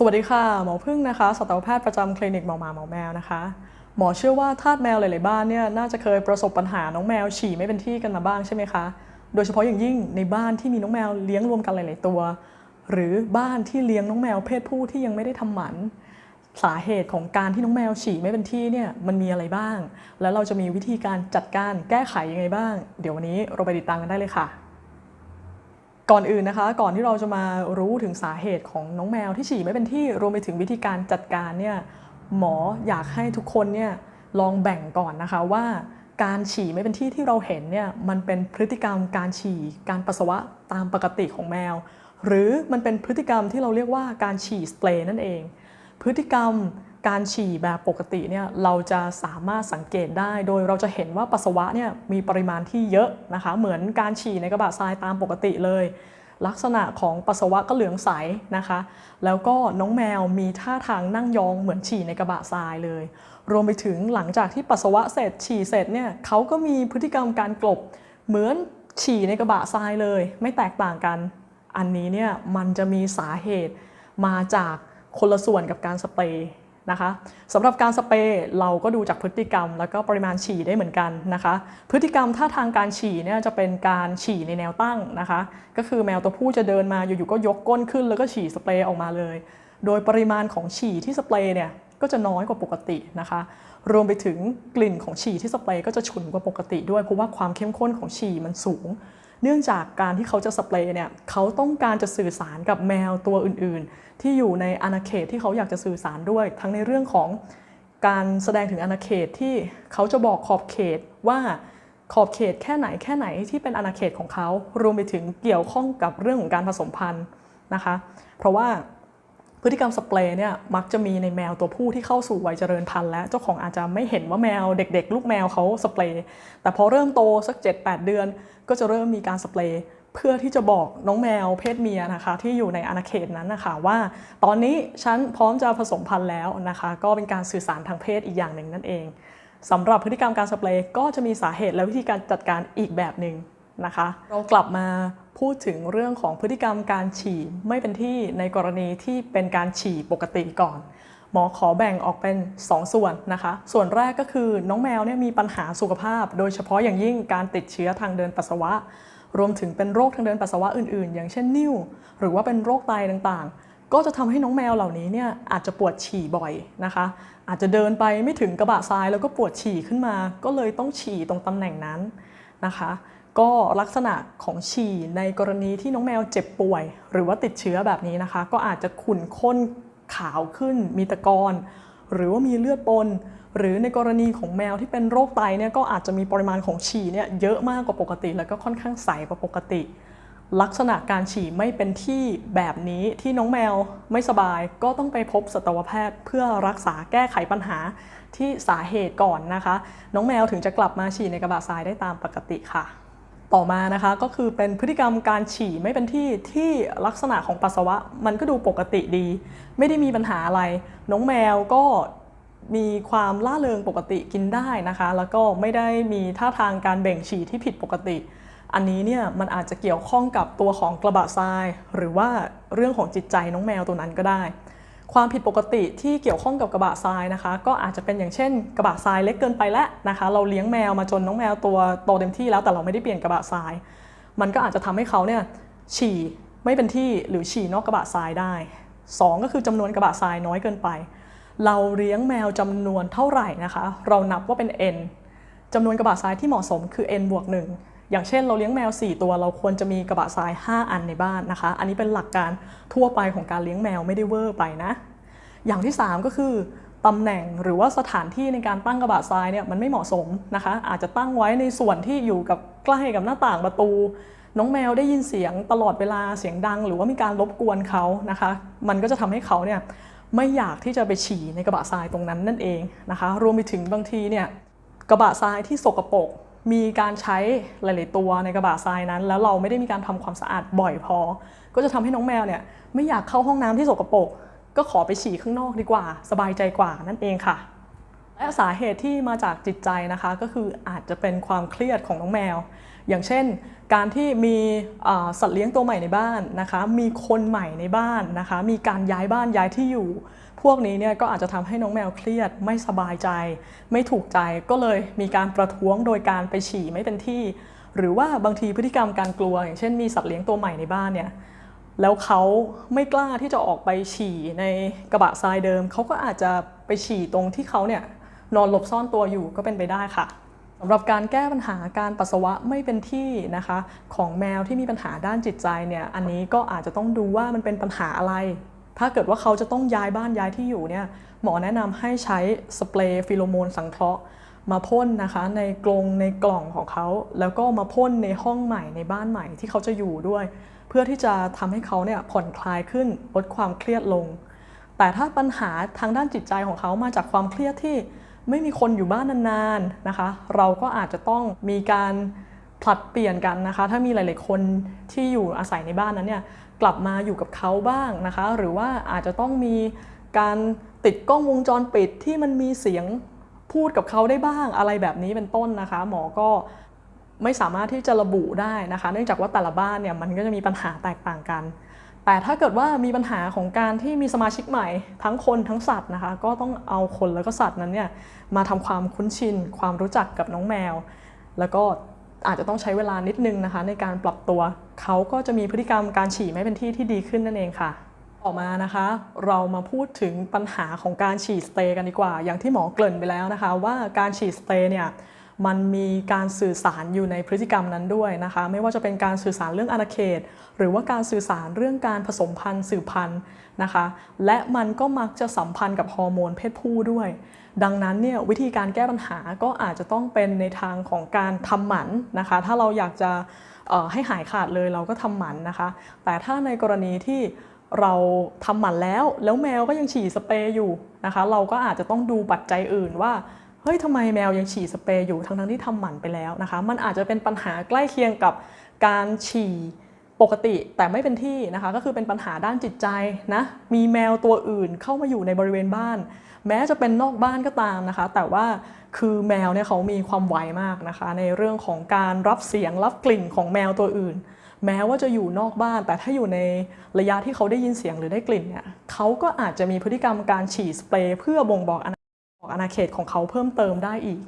สวัสดีค่ะ หมอพึ่งนะคะสัตวแพทย์ประจำคลินิกหมอหมาหมอแมวนะคะ หมอเชื่อว่าทาสแมวหลาย ๆ บ้านเนี่ยน่าจะเคยประสบปัญหาน้องแมวฉี่ไม่เป็นที่กันมาบ้างใช่ไหมคะ โดยเฉพาะอย่างยิ่งในบ้านที่มีน้องแมวเลี้ยงรวมกันหลาย ๆ ตัว หรือบ้านที่เลี้ยงน้องแมวเพศผู้ที่ยังไม่ได้ทำหมัน สาเหตุของการที่น้องแมวฉี่ไม่เป็นที่เนี่ยมันมีอะไรบ้าง แล้วเราจะมีวิธีการจัดการแก้ไขยังไงบ้าง เดี๋ยววันนี้เราไปติดตามกันได้เลยค่ะ ก่อนอื่นนะคะ ก่อนที่เราจะมารู้ถึงสาเหตุของน้องแมวที่ฉี่ไม่เป็นที่รวมไปถึงวิธีการจัดการเนี่ยหมออยากให้ทุกคนเนี่ยลองแบ่งก่อนนะคะว่าการฉี่ไม่เป็นที่ที่เราเห็นเนี่ยมันเป็นพฤติกรรมการฉี่ การปัสสาวะตามปกติของแมว หรือมันเป็นพฤติกรรมที่เราเรียกว่าการฉี่สเปรย์นั่นเอง พฤติกรรม การฉี่แบบปกติเนี่ยเราจะสามารถสังเกตได้ โดยเราจะเห็นว่าปัสสาวะเนี่ยมีปริมาณที่เยอะนะคะเหมือนการฉี่ในกระบะทรายตามปกติเลย ลักษณะของปัสสาวะก็เหลืองใสนะคะ แล้วก็น้องแมวมีท่าทางนั่งยองเหมือนฉี่ในกระบะทรายเลย รวมไปถึงหลังจากที่ปัสสาวะเสร็จฉี่เสร็จเนี่ยเขาก็มีพฤติกรรมการกลบเหมือนฉี่ในกระบะทรายเลย ไม่แตกต่างกัน อันนี้เนี่ยมันจะมีสาเหตุมาจากคนละส่วนกับการสเปรย์ นะคะสำหรับการสเปรย์เราก็ดูจากพฤติกรรม แล้วก็ปริมาณฉี่ได้เหมือนกันนะคะ พฤติกรรมท่าทางการฉี่เนี่ยจะเป็นการฉี่ในแนวตั้งนะคะ ก็คือแมวตัวผู้จะเดินมาอยู่ๆก็ยกก้นขึ้น แล้วก็ฉี่สเปรย์ออกมาเลย โดยปริมาณของฉี่ที่สเปรย์เนี่ยก็จะน้อยกว่าปกตินะคะ รวมไปถึงกลิ่นของฉี่ที่สเปรย์ก็จะฉุนกว่าปกติด้วยเพราะว่าความเข้มข้นของฉี่มันสูง เนื่องจากการที่เขาจะสเปรย์เนี่ยเขาต้องการจะสื่อสารกับแมวตัวอื่นๆ ที่อยู่ในอาณาเขตที่เขาอยากจะสื่อสารด้วย ทั้งในเรื่องของการแสดงถึงอาณาเขตที่เขาจะบอกขอบเขตว่าขอบเขตแค่ไหนแค่ไหนที่เป็นอาณาเขตของเขา รวมไปถึงเกี่ยวข้องกับเรื่องของการผสมพันธุ์นะคะ เพราะว่า พฤติกรรมสเปรย์เนี่ยมักจะมีในแมวตัวผู้ที่เข้าสู่วัยเจริญพันธุ์และเจ้าของอาจจะไม่เห็นว่าแมวเด็ก ๆ ลูกแมวเขาสเปรย์แต่พอเริ่มโตสัก 7-8 เดือน ก็จะเริ่มมีการสเปรย์เพื่อที่จะบอกน้องแมวเพศเมียนะคะ ที่อยู่ในอาณาเขตนั้นนะคะว่า ตอนนี้ฉันพร้อมจะผสมพันธุ์แล้วนะคะ ก็เป็นการสื่อสารทางเพศอีกอย่างหนึ่งนั่นเองสำหรับพฤติกรรมการสเปรย์ก็จะมีสาเหตุและวิธีการจัดการอีกแบบหนึ่ง นะคะ เรากลับมาพูดถึงเรื่องของพฤติกรรมการฉี่ไม่เป็นที่ในกรณีที่เป็นการฉี่ปกติก่อน หมอขอแบ่งออกเป็น2ส่วนนะคะ ส่วนแรกก็คือน้องแมวเนี่ยมีปัญหาสุขภาพ โดยเฉพาะอย่างยิ่งการติดเชื้อทางเดินปัสสาวะ รวมถึงเป็นโรคทางเดินปัสสาวะอื่นๆ อย่างเช่นนิ่วหรือว่าเป็นโรคไตต่างๆ ก็จะทำให้น้องแมวเหล่านี้เนี่ยอาจจะปวดฉี่บ่อยนะคะ อาจจะเดินไปไม่ถึงกระบะทรายแล้วก็ปวดฉี่ขึ้นมา ก็เลยต้องฉี่ตรงตำแหน่งนั้นนะคะ ก็ลักษณะของฉี่ในกรณีที่น้องแมวเจ็บป่วย หรือว่าติดเชื้อแบบนี้นะคะ ก็อาจจะขุ่นข้นขาวขึ้น มีตะกอนหรือว่ามีเลือดปน หรือในกรณีของแมวที่เป็นโรคไตเนี่ยก็อาจจะมีปริมาณของฉี่เนี่ยเยอะมากกว่าปกติ แล้วก็ค่อนข้างใสกว่าปกติ ลักษณะการฉี่ไม่เป็นที่แบบนี้ที่น้องแมวไม่สบาย ก็ต้องไปพบสัตวแพทย์เพื่อรักษาแก้ไขปัญหาที่สาเหตุก่อนนะคะ น้องแมวถึงจะกลับมาฉี่ในกระบะทรายได้ตามปกติค่ะ ต่อมานะคะก็คือเป็นพฤติกรรมการฉี่ไม่เป็นที่ที่ลักษณะของปัสสาวะมันก็ดูปกติดี ไม่ได้มีปัญหาอะไร น้องแมวก็มีความล่าเริงปกติกินได้นะคะ แล้วก็ไม่ได้มีท่าทางการเบ่งฉี่ที่ผิดปกติ อันนี้เนี่ยมันอาจจะเกี่ยวข้องกับตัวของกระบะทราย หรือว่าเรื่องของจิตใจน้องแมวตัวนั้นก็ได้ ความผิดปกติที่เกี่ยวข้องกับกระบะทรายนะคะ ก็อาจจะเป็นอย่างเช่น กระบะทรายเล็กเกินไปแล้วนะคะ เราเลี้ยงแมวมาจนน้องแมวตัวโตเต็มที่แล้วแต่เราไม่ได้เปลี่ยนกระบะทราย มันก็อาจจะทำให้เขาเนี่ยฉี่ไม่เป็นที่หรือฉี่นอกกระบะทรายได้สองก็คือจำนวนกระบะทรายน้อยเกินไป เราเลี้ยงแมวจำนวนเท่าไหร่นะคะ เรานับว่าเป็น n จำนวนกระบะทรายที่เหมาะสมคือ n บวก1 อย่างเช่นเราเลี้ยงแมว 4 ตัว เราควรจะมีกระบะทราย 5 อันในบ้านนะคะ อันนี้เป็นหลักการทั่วไปของการเลี้ยงแมวไม่ได้เวอร์ไปนะ อย่างที่ 3 ก็คือตำแหน่งหรือว่าสถานที่ในการตั้งกระบะทรายเนี่ยมันไม่เหมาะสมนะคะ อาจจะตั้งไว้ในส่วนที่อยู่กับใกล้กับหน้าต่างประตู น้องแมวได้ยินเสียงตลอดเวลาเสียงดัง หรือว่ามีการรบกวนเขานะคะ มันก็จะทำให้เขาเนี่ยไม่อยากที่จะไปฉี่ในกระบะทรายตรงนั้นนั่นเองนะคะ รวมไปถึงบางทีเนี่ยกระบะทรายที่สกปรก มีการใช้หลาย ๆ ตัวในกระบะทรายนั้น แล้วเราไม่ได้มีการทำความสะอาดบ่อยพอ ก็จะทำให้น้องแมวเนี่ยไม่อยากเข้าห้องน้ำที่สกปรกก็ขอไปฉี่ข้างนอกดีกว่า สบายใจกว่านั่นเองค่ะและสาเหตุที่มาจากจิตใจนะคะ ก็คืออาจจะเป็นความเครียดของน้องแมว อย่างเช่น การที่มีสัตว์เลี้ยงตัวใหม่ในบ้านนะคะมีคนใหม่ในบ้านนะคะมีการย้ายบ้านย้ายที่อยู่ พวกนี้เนี่ยก็อาจจะทำให้น้องแมวเครียดไม่สบายใจ ไม่ถูกใจก็เลยมีการประท้วงโดยการไปฉี่ไม่เป็นที่ หรือว่าบางทีพฤติกรรมการกลัว อย่างเช่นมีสัตว์เลี้ยงตัวใหม่ในบ้านเนี่ยแล้วเขาไม่กล้าที่จะออกไปฉี่ในกระบะทรายเดิม เขาก็อาจจะไปฉี่ตรงที่เขาเนี่ยนอนหลบซ่อนตัวอยู่ก็เป็นไปได้ค่ะ สำหรับการแก้ปัญหาการปัสสาวะไม่เป็นที่นะคะของแมวที่มีปัญหาด้านจิตใจเนี่ยอันนี้ก็อาจจะต้องดูว่ามันเป็นปัญหาอะไร ถ้าเกิดว่าเขาจะต้องย้ายบ้านย้ายที่อยู่เนี่ยหมอแนะนำให้ใช้สเปรย์ฟิโลโมนสังเคราะห์มาพ่นนะคะในกรงในกล่องของเขา แล้วก็มาพ่นในห้องใหม่ในบ้านใหม่ที่เขาจะอยู่ด้วย เพื่อที่จะทำให้เขาเนี่ยผ่อนคลายขึ้นลดความเครียดลง แต่ถ้าปัญหาทางด้านจิตใจของเขามาจากความเครียดที่ ไม่มีคนอยู่บ้านนานๆนะคะ เราก็อาจจะต้องมีการผลัดเปลี่ยนกันนะคะ ถ้ามีหลาย ๆ คนที่อยู่อาศัยในบ้านนั้นเนี่ยกลับมาอยู่กับเขาบ้างนะคะ หรือว่าอาจจะต้องมีการติดกล้องวงจรปิดที่มันมีเสียงพูดกับเขาได้บ้างอะไรแบบนี้เป็นต้นนะคะ หมอก็ไม่สามารถที่จะระบุได้นะคะ เนื่องจากว่าแต่ละบ้านเนี่ยมันก็จะมีปัญหาแตกต่างกัน แต่ถ้าเกิดว่ามีปัญหาของการที่มีสมาชิกใหม่ ทั้งคนทั้งสัตว์นะคะ ก็ต้องเอาคนแล้วก็สัตว์นั้นเนี่ยมาทำความคุ้นชิน ความรู้จักกับน้องแมว แล้วก็อาจจะต้องใช้เวลานิดนึงนะคะ ในการปรับตัวเขาก็จะมีพฤติกรรมการฉี่ไม่เป็นที่ที่ดีขึ้นนั่นเองค่ะ ต่อมานะคะ เรามาพูดถึงปัญหาของการฉี่สเตย์กันดีกว่า อย่างที่หมอเกริ่นไปแล้วนะคะ ว่าการฉี่สเตย์เนี่ย มันมีการสื่อสารอยู่ในพฤติกรรมนั้นด้วยนะคะ ไม่ว่าจะเป็นการสื่อสารเรื่องอาณาเขต หรือว่าการสื่อสารเรื่องการผสมพันธุ์สืบพันธุ์นะคะ และมันก็มักจะสัมพันธ์กับฮอร์โมนเพศผู้ด้วย ดังนั้นเนี่ยวิธีการแก้ปัญหาก็อาจจะต้องเป็นในทางของการทำหมันนะคะ ถ้าเราอยากจะให้หายขาดเลยเราก็ทำหมันนะคะ แต่ถ้าในกรณีที่เราทำหมันแล้วแล้วแมวก็ยังฉี่สเปรย์อยู่นะคะ เราก็อาจจะต้องดูปัจจัยอื่นว่า ฮ้ยทำไมแมวยังฉี่สเปรย์อยู่ทั้งทั้งๆที่ทำหมันไปแล้วนะคะ มันอาจจะเป็นปัญหาใกล้เคียงกับการฉี่ปกติแต่ไม่เป็นที่นะคะก็คือเป็นปัญหาด้านจิตใจนะมีแมวตัวอื่นเข้ามาอยู่ในบริเวณบ้าน แม้จะเป็นนอกบ้านก็ตามนะคะ แต่ว่าคือแมวเนี่ยเขามีความไวมากนะคะ ในเรื่องของการรับเสียงรับกลิ่นของแมวตัวอื่น แม้ว่าจะอยู่นอกบ้าน แต่ถ้าอยู่ในระยะที่เขาได้ยินเสียงหรือได้กลิ่นเนี่ยเขาก็อาจจะมีพฤติกรรมการฉี่สเปรย์เพื่อบ่งบอก อาณาบอกอาณาเขตของเขาเพิ่มเติมได้อีก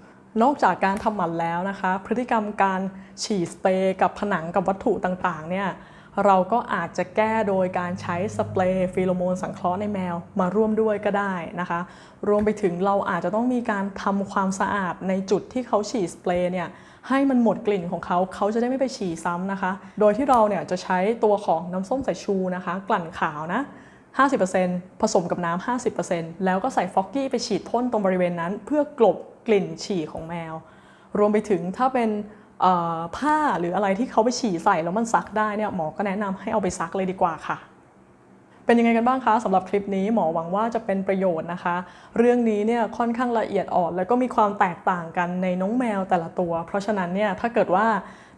นอกจากการทำหมันแล้วนะคะ พฤติกรรมการฉี่สเปรย์กับผนังกับวัตถุต่างๆเนี่ยเราก็อาจจะแก้โดยการใช้สเปรย์ฟีโรโมนสังเคราะห์ในแมวมาร่วมด้วยก็ได้นะคะ รวมไปถึงเราอาจจะต้องมีการทำความสะอาดในจุดที่เขาฉี่สเปรย์เนี่ยให้มันหมดกลิ่นของเขาเขาจะได้ไม่ไปฉี่ซ้ำนะคะ โดยที่เราเนี่ยจะใช้ตัวของน้ำส้มสายชูนะคะ กลั่นขาวนะ 50%ผสมกับน้ำ50%แล้วก็ใส่ฟอกกี้ไปฉีดพ่นตรงบริเวณนั้น เพื่อกลบกลิ่นฉี่ของแมว รวมไปถึงถ้าเป็นผ้าหรืออะไรที่เขาไปฉี่ใส่แล้วมันซักได้เนี่ยหมอก็แนะนำให้เอาไปซักเลยดีกว่าค่ะ เป็นยังไงกันบ้างคะสำหรับคลิปนี้หมอหวังว่าจะเป็นประโยชน์นะคะ เรื่องนี้เนี่ยค่อนข้างละเอียดอ่อนแล้วก็มีความแตกต่างกันในน้องแมวแต่ละตัว เพราะฉะนั้นเนี่ยถ้าเกิดว่า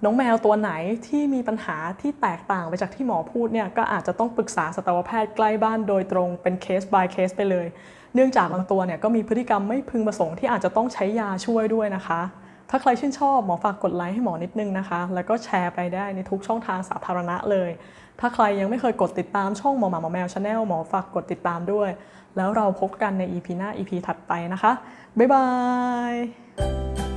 น้องแมวตัวไหนที่มีปัญหาที่แตกต่างไปจากที่หมอพูดเนี่ยก็อาจจะต้องปรึกษาสัตวแพทย์ใกล้บ้านโดยตรงเป็นเคส by เคสไปเลย เนื่องจากบางตัวเนี่ยก็มีพฤติกรรมไม่พึงประสงค์ที่อาจจะต้องใช้ยาช่วยด้วยนะคะ ถ้าใครชื่นชอบหมอฝากกดไลค์ให้หมอนิดนึงนะคะ แล้วก็แชร์ไปได้ในทุกช่องทางสาธารณะเลย ถ้าใครยังไม่เคยกดติดตามช่องหมอหมาหมอแมวชาแนลหมอฝากกดติดตามด้วย แล้วเราพบกันใน EP หน้า EP ถัดไปนะคะ บ๊ายบาย